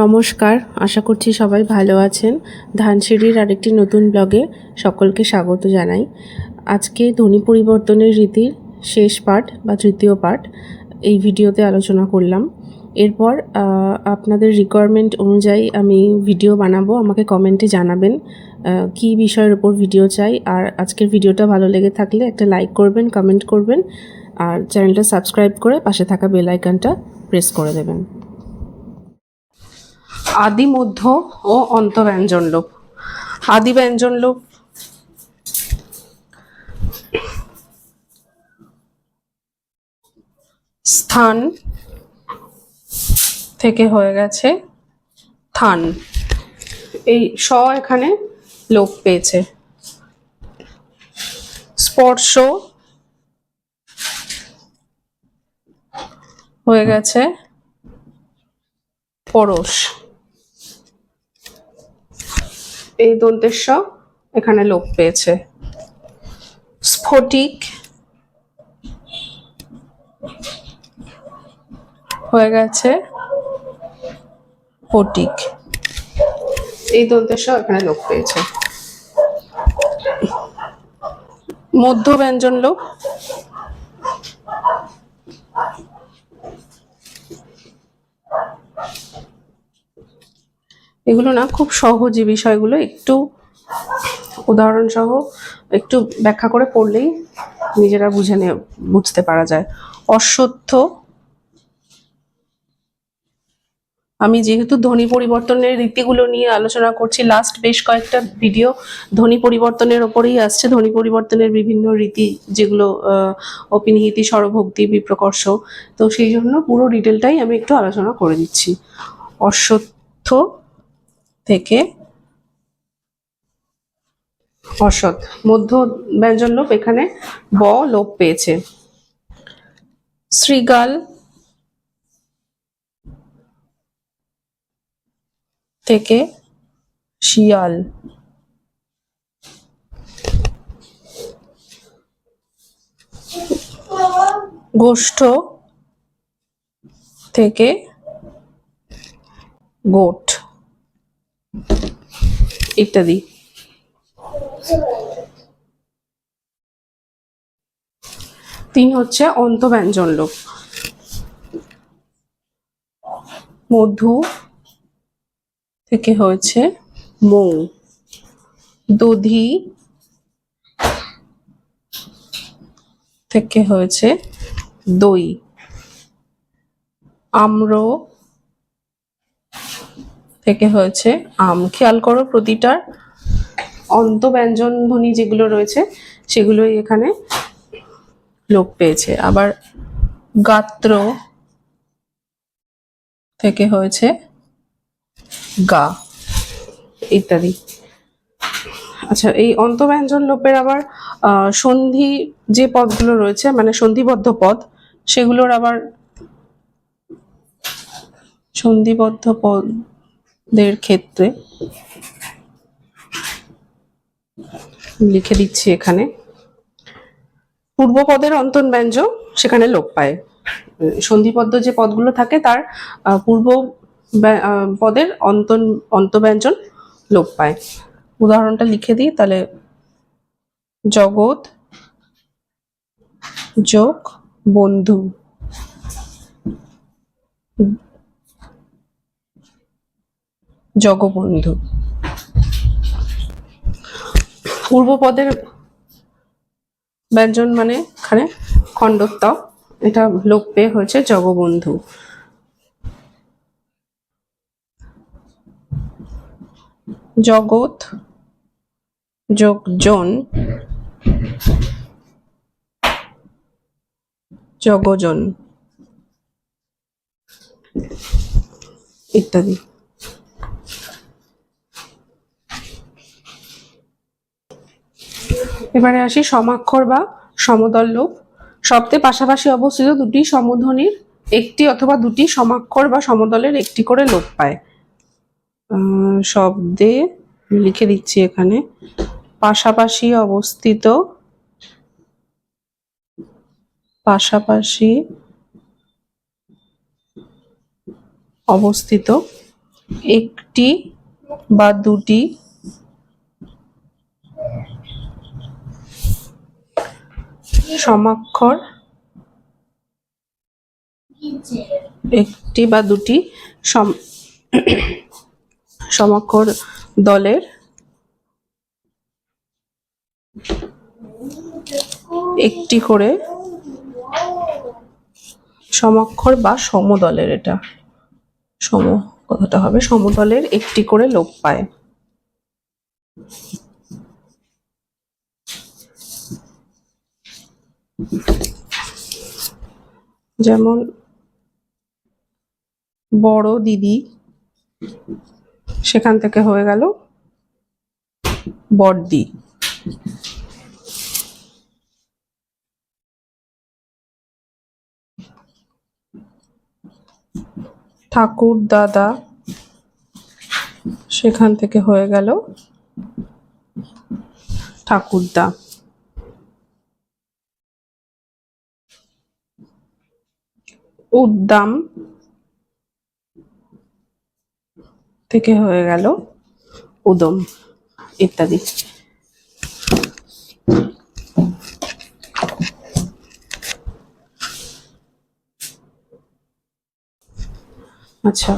নমস্কার, আশা করছি সবাই ভালো আছেন। ধানসিঁড়ির আরেকটি নতুন ব্লগে সকলকে স্বাগত জানাই। আজকে ধ্বনি পরিবর্তনের রীতির শেষ পাঠ বা তৃতীয় পাঠ এই ভিডিওতে আলোচনা করলাম। এরপর আপনাদের রিকোয়ারমেন্ট অনুযায়ী আমি ভিডিও বানাবো। আমাকে কমেন্টে জানাবেন কী বিষয়ের ওপর ভিডিও চাই। আর আজকের ভিডিওটা ভালো লেগে থাকলে একটা লাইক করবেন কমেন্ট করবেন। আর চ্যানেলটা সাবস্ক্রাইব করে পাশে থাকা বেল আইকনটা প্রেস করে দেবেন। আদি মধ্য ও অন্ত ব্যঞ্জন লোপ। আদি ব্যঞ্জন লোপ। স্থান থেকে হয়ে গেছে থান। এই স এখানে লোপ পেয়েছে। স্পর্শ হয়ে গেছে পরশ। এই দন্তেশ্ব এখানে লোপ পেয়েছে। স্ফটিক হয়ে গেছে ফটিক এই দন্তেশ্ব এখানে লোপ পেয়েছে। মধ্য ব্যঞ্জন লোপ এগুলো না খুব সহজই বিষয়গুলো। একটু উদাহরণ সহ একটু ব্যাখ্যা করে পড়লেই নিজেরা বুঝে নে বুঝতে পারা যায়। অশ্বত্থ আমি যেহেতু ধ্বনি পরিবর্তনের রীতিগুলো নিয়ে আলোচনা করছি লাস্ট বেশ কয়েকটা ভিডিও ধ্বনি পরিবর্তনের ওপরেই আসছে। ধ্বনি পরিবর্তনের বিভিন্ন রীতি যেগুলো অপিনিহিতি স্বরভক্তি বিপ্রকর্ষ, তো সেই জন্য পুরো ডিটেলটাই আমি একটু আলোচনা করে দিচ্ছি। অশ্বত্থ থেকে অসৎ। মধ্য ব্যঞ্জন লোপ এখানে ব লোপ পেয়েছে। শ্রীগাল থেকে শিয়াল। গোষ্ঠ থেকে গোট। ইত্যাদি তিন হচ্ছে অন্তব্যঞ্জন লোপ মধু থেকে হয়েছে মৌ। দধি থেকে হয়েছে দই। আম্র থেকে হয়েছে। আম, খেয়াল করো প্রতিটার অন্ত ব্যঞ্জন ধ্বনি যেগুলো রয়েছে, সেগুলোই এখানে লোপ পেয়েছে। আবার গাত্র থেকে হয়েছে গা ইত্যাদি। আচ্ছা এই অন্তব্যঞ্জন লোপের আবার সন্ধি যে পদগুলো রয়েছে মানে সন্ধিবদ্ধ পদ, সেগুলোর আবার সন্ধিবদ্ধ পদের ক্ষেত্রে। লিখে দিচ্ছি এখানে। পূর্বপদের অন্তন ব্যঞ্জন সেখানে লোপ পায়। উম, সন্ধিবদ্ধ যে পদগুলো থাকে তার পূর্ব পদের অন্তন অন্তব্যঞ্জন লোপ পায়। উদাহরণটা লিখে দিই তাহলে জগৎ যোগ বন্ধু। জগবন্ধু। পূর্বপদের ব্যঞ্জন মানে এখানে খণ্ডত্ব। এটা লোপ পেয়ে হয়েছে জগবন্ধু। জগৎ যোগ জন জগজন। ইত্যাদি। এবারে আসি সমাক্ষর বা সমদল লোপ শব্দে পাশাপাশি অবস্থিত দুটি সমধ্বনির একটি অথবা দুটি সমাক্ষর বা সমদলের একটি করে লোপ পায়। শব্দে লিখে দিচ্ছি এখানে। পাশাপাশি অবস্থিত পাশাপাশি অবস্থিত একটি বা দুটি সমাক্ষর একটি বা দুটি সম- সমাক্ষর দলের একটি করে সমাক্ষর বা সমদলের এটা। সম কথাটা হবে। সমদলের একটি করে লোক পায়। যেমন বড় দিদি সেখান থেকে হয়ে গেল বড়দি। ঠাকুর দাদা সেখান থেকে হয়ে গেল ঠাকুরদা। উদ্দাম থেকে হয়ে গেল উদম ইত্যাদি। আচ্ছা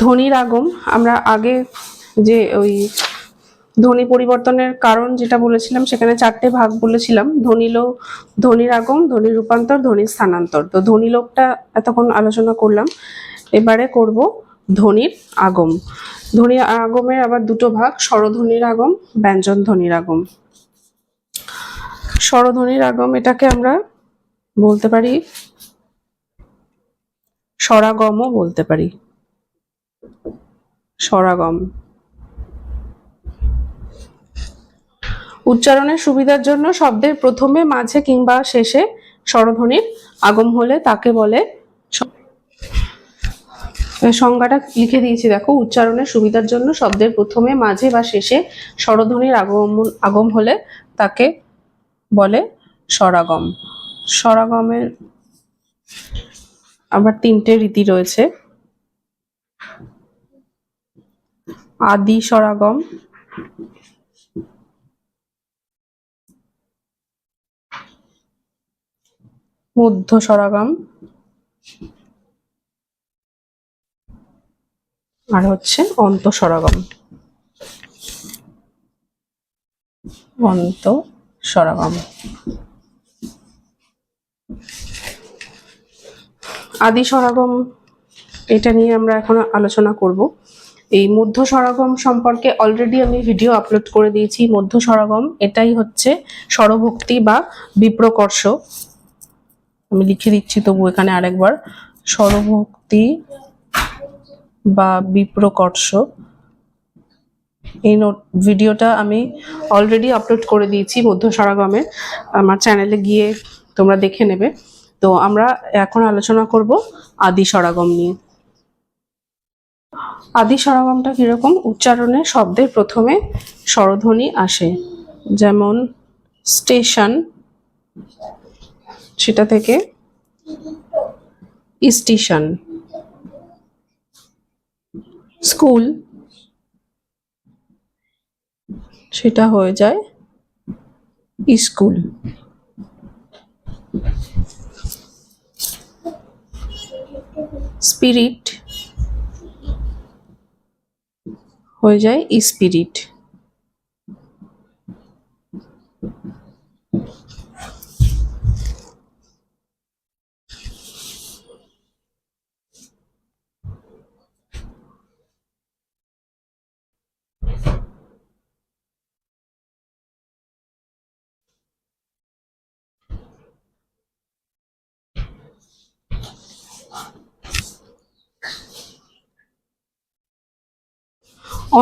ধ্বনির আগম আমরা আগে যে ওই ধ্বনি পরিবর্তনের কারণ যেটা বলেছিলাম, সেখানে চারটে ভাগ বলেছিলাম। ধ্বনি ধ্বনিলো ধ্বনির আগম, ধ্বনি রূপান্তর, ধ্বনির স্থানান্তর। তো ধ্বনি ধ্বনিলোকটা এতক্ষণ আলোচনা করলাম। এবারে করব ধ্বনির আগম। ধ্বনির আগমের আবার দুটো ভাগ, স্বরধ্বনির আগম, ব্যঞ্জন ধ্বনির আগম। স্বরধ্বনির আগম, এটাকে আমরা বলতে পারি, স্বরাগমও বলতে পারি। স্বরাগম। উচ্চারণের সুবিধার জন্য শব্দের প্রথমে, মাঝে কিংবা শেষে স্বরধ্বনির আগম হলে তাকে বলে সংজ্ঞাটা লিখে দিয়েছি, দেখো। উচ্চারণের সুবিধার জন্য শব্দের প্রথমে, মাঝে বা শেষে স্বরধ্বনির আগম আগম হলে তাকে বলে স্বরাগম। স্বরাগমের আবার তিনটে রীতি রয়েছে। আদি স্বরাগম মধ্য স্বরাগম আর হচ্ছে অন্ত স্বরাগম অন্ত স্বরাগম আদি সরাগম এটা নিয়ে আমরা এখন আলোচনা করব। এই মধ্য সরাগম সম্পর্কে অলরেডি আমি ভিডিও আপলোড করে দিয়েছি। মধ্য সরাগম এটাই হচ্ছে স্বরভক্তি বা বিপ্রকর্ষ। আমি লিখে দিচ্ছি, তবু এখানে আরেকবার। স্বরভক্তি বা বিপ্রকর্ষ। এই নোট ভিডিওটা আমি অলরেডি আপলোড করে দিয়েছি মধ্য স্বরাগমে আমার চ্যানেলে গিয়ে তোমরা দেখে নেবে। তো আমরা এখন আলোচনা করব আদি সরাগম নিয়ে। আদি সরাগমটা কীরকম? উচ্চারণে শব্দের প্রথমে স্বরধ্বনি আসে। যেমন স্টেশন সেটা থেকে স্টেশন। স্কুল। সেটা হয়ে যায় স্কুল। স্পিরিট। হয়ে যায় স্পিরিট।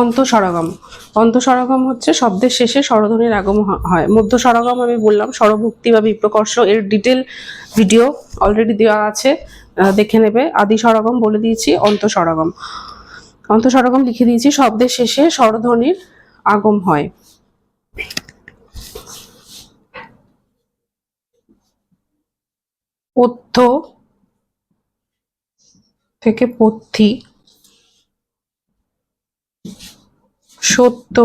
অন্তঃস্বরাগম অন্তঃস্বরাগম হচ্ছে শব্দের শেষে স্বরধ্বনির আগম হয়। মধ্য স্বরাগম আমি বললাম, স্বরভুক্তি বা বিপ্রকর্ষ। এর ডিটেল ভিডিও অলরেডি দেওয়া আছে দেখে নেবে। আদি স্বরাগম বলে দিয়েছি অন্তঃস্বরাগম অন্তঃস্বরাগম লিখে দিয়েছি, শব্দের শেষে স্বরধ্বনির আগম হয়। পথ্য থেকে পথ্যি সত্য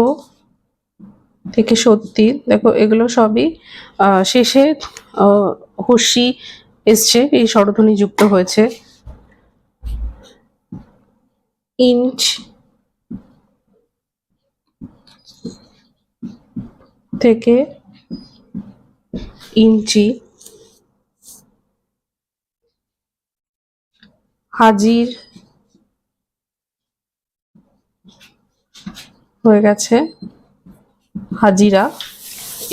থেকে সত্যি, দেখো এগুলো সবই শেষে হস্যি এসছে, এই স্বরধ্বনি যুক্ত হয়েছে। ইঞ্চ থেকে ইঞ্চি। হাজির হয়ে গেছে। হাজিরা,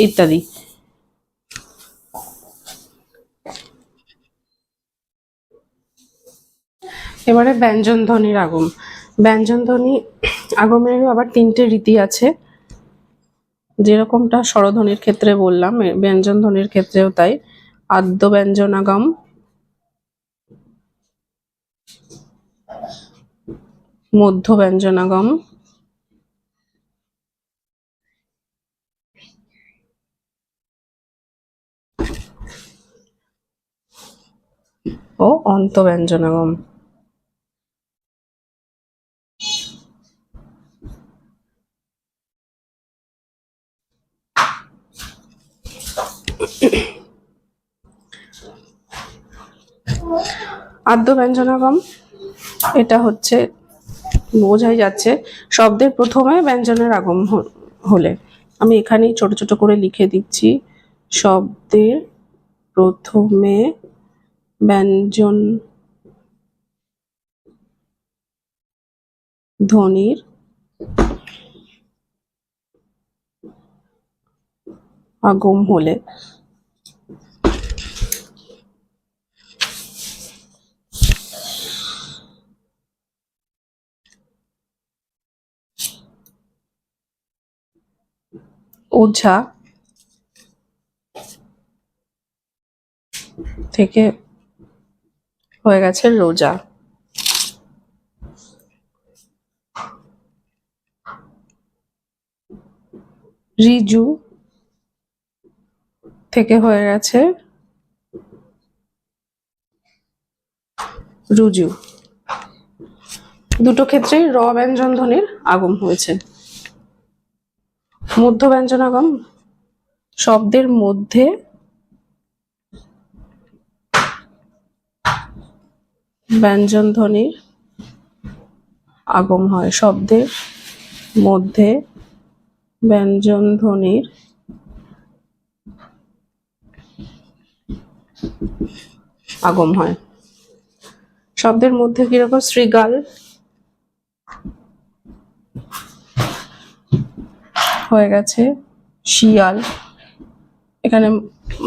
ইত্যাদি। এবারে ব্যঞ্জন ধ্বনির আগম ব্যঞ্জন ধ্বনি আগমেরও আবার তিনটে রীতি আছে। যেরকমটা স্বরধ্বনির ক্ষেত্রে বললাম ব্যঞ্জন ধ্বনির ক্ষেত্রেও তাই। আদ্য ব্যঞ্জনাগম মধ্য ব্যঞ্জনাগম ও অন্ত ব্যঞ্জনাগম আদ্য ব্যঞ্জনাগম এটা হচ্ছে, বোঝাই যাচ্ছে, শব্দের প্রথমে ব্যঞ্জনের আগম হলে। আমি এখানেই ছোট ছোট করে লিখে দিচ্ছি, শব্দের প্রথমে ব্যঞ্জন ধ্বনির আগম হলে। ওঝা থেকে হয়ে গেছে রোজা। রিজু থেকে হয়ে গেছে রুজু। দুটো ক্ষেত্রেই র ব্যঞ্জন ধ্বনির আগম হয়েছে। মধ্য ব্যঞ্জনাগম শব্দের মধ্যে ব্যঞ্জন ধ্বনির আগম হয়। শব্দের মধ্যে ব্যঞ্জন ধ্বনির আগম হয়। শব্দের মধ্যে কীরকম শ্রীগাল হয়ে গেছে। শিয়াল। এখানে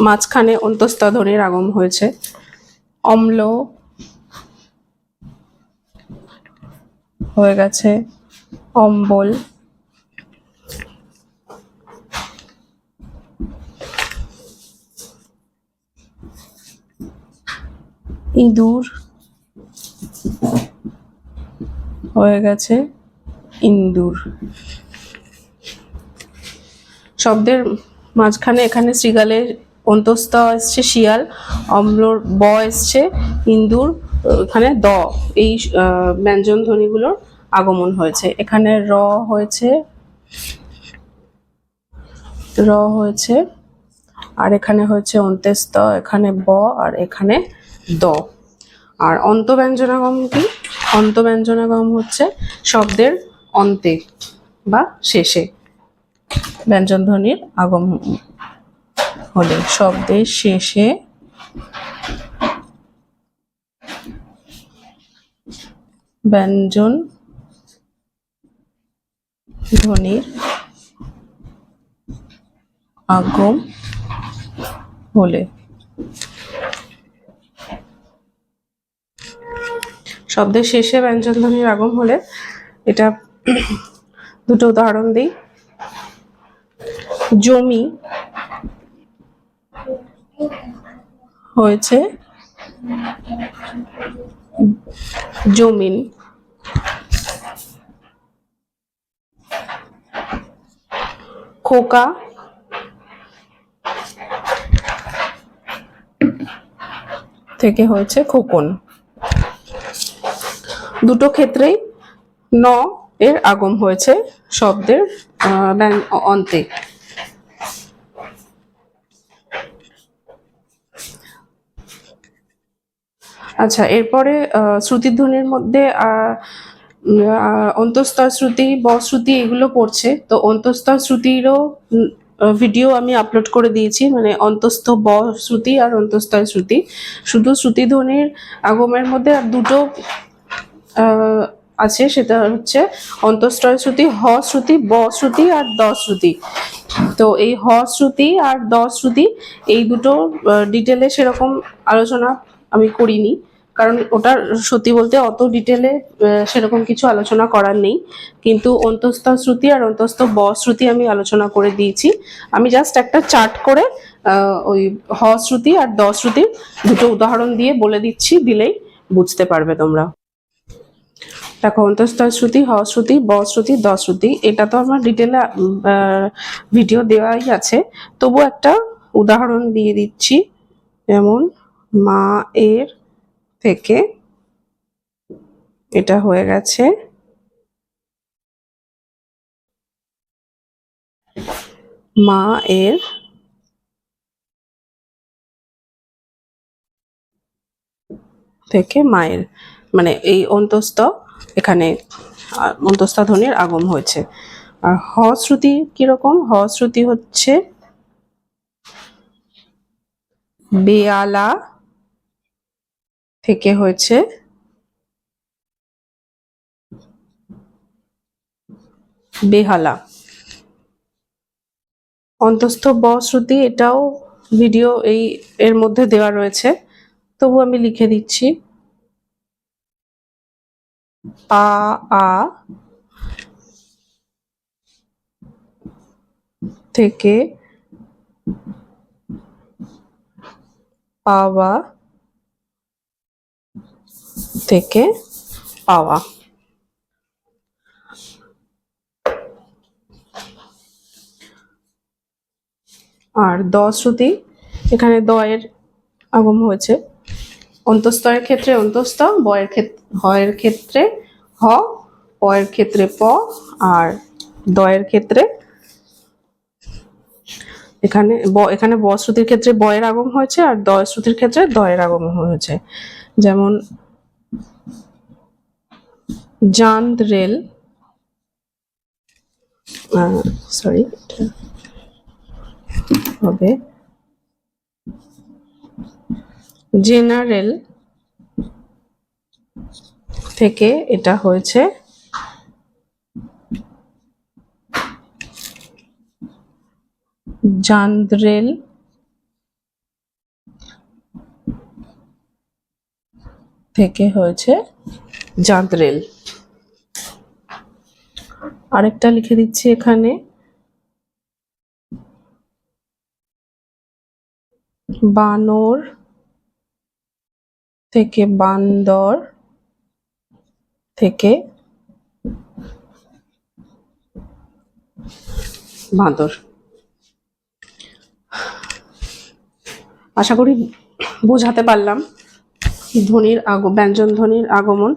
মাঝখানে অন্তস্থ ধ্বনির আগম হয়েছে। অম্ল হয়ে গেছে অম্বল। ইঁদুর হয়ে গেছে ইন্দুর। শব্দের মাঝখানে এখানে শ্রীগালের অন্তস্থ এসছে শিয়াল অম্লর ব এসছে ইন্দুর, এখানে দ। এই ব্যঞ্জন ধ্বনিগুলোর আগমন হয়েছে। এখানে র হয়েছে র হয়েছে, আর এখানে হয়েছে অন্ত্যেস্ত, এখানে ব আর এখানে দ। আর অন্তব্যঞ্জনাগম কি? অন্তব্যঞ্জনাগম হচ্ছে শব্দের অন্তে বা শেষে। ব্যঞ্জন ধ্বনির আগম হলে শব্দের শেষে ব্যঞ্জন ধ্বনির আগম হলে। শব্দের শেষে ব্যঞ্জন ধ্বনির আগম হলে এটা দুটো উদাহরণ দিই। জমি হয়েছে, জমিন খোকা। থেকে হয়েছে খোকন। দুটো ক্ষেত্রেই ন এর আগম হয়েছে শব্দের অন্তে। আচ্ছা এরপরে আহ, শ্রুতিধ্বনির মধ্যে অন্তঃস্তর শ্রুতি বশ্রুতি এগুলো পড়ছে। তো অন্তঃস্তর শ্রুতিরও ভিডিও আমি আপলোড করে দিয়েছি মানে অন্তস্থ ব শ্রুতি আর অন্তঃস্তর শ্রুতি। শুধু শ্রুতিধ্বনির আগমের মধ্যে আর দুটো আছে, সেটা হচ্ছে অন্তঃস্তর শ্রুতি, হ শ্রুতি, ব শ্রুতি আর দ শ্রুতি। তো এই হ শ্রুতি আর দ শ্রুতি, এই দুটো ডিটেলে সেরকম আলোচনা আমি করিনি। কারণ ওটার সত্যি বলতে অত ডিটেলে সেরকম কিছু আলোচনা করার নেই। কিন্তু অন্তস্থ শ্রুতি আর অন্তস্থ ব শ্রুতি আমি আলোচনা করে দিয়েছি। আমি জাস্ট একটা চার্ট করে ওই হ শ্রুতি আর দ শ্রুতির দুটো উদাহরণ দিয়ে বলে দিচ্ছি, দিলেই বুঝতে পারবে তোমরা। দেখো, অন্তঃস্থ শ্রুতি, হ শ্রুতি, ব শ্রুতি, দ শ্রুতি, এটা তো আমার ডিটেলে ভিডিও দেওয়াই আছে। তবু একটা উদাহরণ দিয়ে দিচ্ছি। যেমন মা এর থেকে এটা হয়ে গেছে। মা এর থেকে মায়ের মানে এই অন্তস্থ এখানে অন্তস্থা ধ্বনির আগম হয়েছে। আর হ শ্রুতি কীরকম? হ শ্রুতি হচ্ছে বেয়ালা থেকে হয়েছে। বেহালা। অন্তস্থ ব শ্রুতি, এটাও ভিডিও এই, এর মধ্যে দেওয়া রয়েছে। তবু আমি লিখে দিচ্ছি। পা আ থেকে পাওয়া থেকে পাওয়া। আর দ শ্রুতি, এখানে দ এর আগম হয়েছে। অন্তস্তরের ক্ষেত্রে অন্তস্থ, বয়ের ক্ষেত্রে হয়ের ক্ষেত্রে হ, পয়ের ক্ষেত্রে প, আর দয়ের ক্ষেত্রে এখানে ব এখানে ব শ্রুতির ক্ষেত্রে বয়ের আগম হয়েছে আর দ শ্রুতির ক্ষেত্রে দয়ের আগম হয়েছে। যেমন জান্দ রেল সরি হবে জেনারেল থেকে এটা হয়েছে জান্দ্রেল থেকে হয়েছে জান্দ্রেল আরেকটা লিখে দিচ্ছি এখানে। বানর থেকে বান্দর থেকে বাঁদর আশা করি বোঝাতে পারলাম। ধ্বনির আগ ব্যঞ্জন ধ্বনির আগমন।